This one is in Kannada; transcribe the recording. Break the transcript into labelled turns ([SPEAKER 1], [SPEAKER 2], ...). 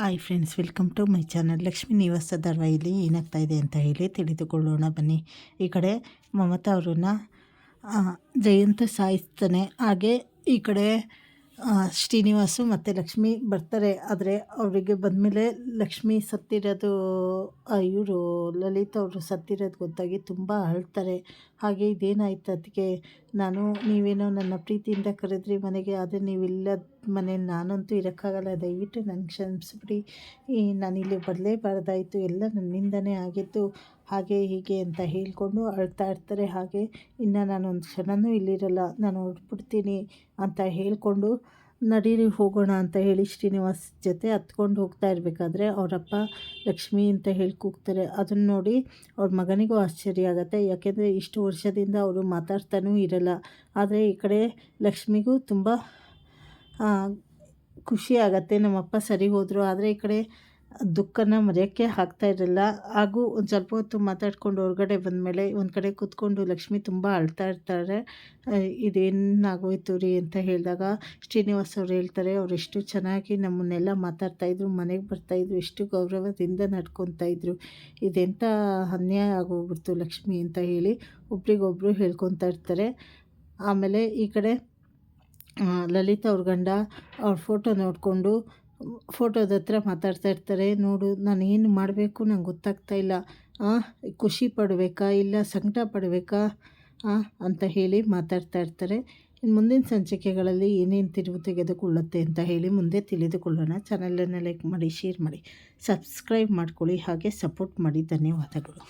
[SPEAKER 1] Hi friends welcome to my channel Lakshmi Nivasa ಧಾರಾವಾಹಿಲಿ ಏನಾಗ್ತಾ ಇದೆ ಅಂತ ಹೇಳಿ ತಿಳಿದುಕೊಳ್ಳೋಣ ಬನ್ನಿ. ಈ ಕಡೆ ಮಮತಾ ಅವ್ರನ್ನ ಜಯಂತ ಸಾಯಿಸ್ತಾನೆ. ಹಾಗೆ ಈ ಕಡೆ ಶ್ರೀನಿವಾಸು ಮತ್ತು ಲಕ್ಷ್ಮಿ ಬರ್ತಾರೆ. ಆದರೆ ಅವರಿಗೆ ಬಂದಮೇಲೆ ಲಕ್ಷ್ಮಿ ಸತ್ತಿರೋದು ಇವರು ಲಲಿತ್ ಅವರು ಸತ್ತಿರೋದು ಗೊತ್ತಾಗಿ ತುಂಬ ಅಳ್ತಾರೆ. ಹಾಗೆ ಇದೇನಾಯ್ತು ಅದಕ್ಕೆ ನಾನು, ನೀವೇನೋ ನನ್ನ ಪ್ರೀತಿಯಿಂದ ಕರೆದ್ರಿ ಮನೆಗೆ, ಆದರೆ ನೀವಿಲ್ಲದ ಮನೇಲಿ ನಾನಂತೂ ಇರೋಕ್ಕಾಗಲ್ಲ. ದಯವಿಟ್ಟು ನನಗೆ ಕ್ಷಮಿಸ್ಬಿಡಿ. ಈ, ನಾನಿಲ್ಲಿ ಬರಲೇಬಾರ್ದಾಯಿತು. ಎಲ್ಲ ನನ್ನಿಂದನೇ ಆಗಿತ್ತು. ಹಾಗೆ ಹೀಗೆ ಅಂತ ಹೇಳಿಕೊಂಡು ಅಳ್ತಾ ಇರ್ತಾರೆ. ಹಾಗೆ ಇನ್ನು ನಾನು ಒಂದು ಕ್ಷಣನೂ ಇಲ್ಲಿರಲ್ಲ, ನಾನು ಹೊರಟ್ಬಿಡ್ತೀನಿ ಅಂತ ಹೇಳಿಕೊಂಡು ನಡೀರಿ ಹೋಗೋಣ ಅಂತ ಹೇಳಿ ಶ್ರೀನಿವಾಸ್ ಜೊತೆ ಹತ್ಕೊಂಡು ಹೋಗ್ತಾ ಇರಬೇಕಾದ್ರೆ ಅವರಪ್ಪ ಲಕ್ಷ್ಮಿ ಅಂತ ಹೇಳಿ ಕೂಗ್ತಾರೆ. ಅದನ್ನು ನೋಡಿ ಅವ್ರ ಮಗನಿಗೂ ಆಶ್ಚರ್ಯ ಆಗುತ್ತೆ. ಯಾಕೆಂದರೆ ಇಷ್ಟು ವರ್ಷದಿಂದ ಅವರು ಮಾತಾಡ್ತಾನೂ ಇರಲ್ಲ. ಆದರೆ ಈ ಕಡೆ ಲಕ್ಷ್ಮಿಗೂ ತುಂಬ ಖುಷಿ ಆಗತ್ತೆ. ನಮ್ಮಪ್ಪ ಸರಿ ಹೋದರು. ಆದರೆ ಈ ಕಡೆ ದುಃಖನ ಮರೆಯೋಕ್ಕೆ ಆಗ್ತಾ ಇರಲಿಲ್ಲ. ಹಾಗೂ ಒಂದು ಸ್ವಲ್ಪ ಹೊತ್ತು ಮಾತಾಡ್ಕೊಂಡು ಹೊರಗಡೆ ಬಂದಮೇಲೆ ಒಂದು ಕಡೆ ಕೂತ್ಕೊಂಡು ಲಕ್ಷ್ಮಿ ತುಂಬ ಅಳ್ತಾ ಇರ್ತಾರೆ. ಇದೇನಾಗೋಯ್ತು ರೀ ಅಂತ ಹೇಳಿದಾಗ ಶ್ರೀನಿವಾಸ್ ಅವ್ರು ಹೇಳ್ತಾರೆ, ಅವ್ರು ಎಷ್ಟು ಚೆನ್ನಾಗಿ ನಮ್ಮನ್ನೆಲ್ಲ ಮಾತಾಡ್ತಾಯಿದ್ರು ಮನೆಗೆ ಬರ್ತಾಯಿದ್ರು ಎಷ್ಟು ಗೌರವದಿಂದ ನಡ್ಕೊತಾ ಇದ್ರು. ಇದೆಂಥ ಅನ್ಯಾಯ ಆಗೋಗ್ಬಿಡ್ತು ಲಕ್ಷ್ಮಿ ಅಂತ ಹೇಳಿ ಒಬ್ರಿಗೊಬ್ರು ಹೇಳ್ಕೊತಾ ಇರ್ತಾರೆ. ಆಮೇಲೆ ಈ ಕಡೆ ಲಲಿತಾ ಅವ್ರ ಗಂಡ ಅವ್ರ ಫೋಟೋ ನೋಡಿಕೊಂಡು ಫೋಟೋದ ಹತ್ರ ಮಾತಾಡ್ತಾ ಇರ್ತಾರೆ, ನೋಡು ನಾನು ಏನು ಮಾಡಬೇಕು ನಂಗೆ ಗೊತ್ತಾಗ್ತಾ ಇಲ್ಲ. ಖುಷಿ ಪಡಬೇಕಾ ಇಲ್ಲ ಸಂಕಟ ಪಡಬೇಕಾ? ಅಂತ ಹೇಳಿ ಮಾತಾಡ್ತಾ ಇರ್ತಾರೆ. ಇನ್ನು ಮುಂದಿನ ಸಂಚಿಕೆಗಳಲ್ಲಿ ಏನೇನು ತಿರುವು ತೆಗೆದುಕೊಳ್ಳುತ್ತೆ ಅಂತ ಹೇಳಿ ಮುಂದೆ ತಿಳಿದುಕೊಳ್ಳೋಣ. ಚಾನಲನ್ನು ಲೈಕ್ ಮಾಡಿ ಶೇರ್ ಮಾಡಿ ಸಬ್ಸ್ಕ್ರೈಬ್ ಮಾಡ್ಕೊಳ್ಳಿ. ಹಾಗೆ ಸಪೋರ್ಟ್ ಮಾಡಿ. ಧನ್ಯವಾದಗಳು.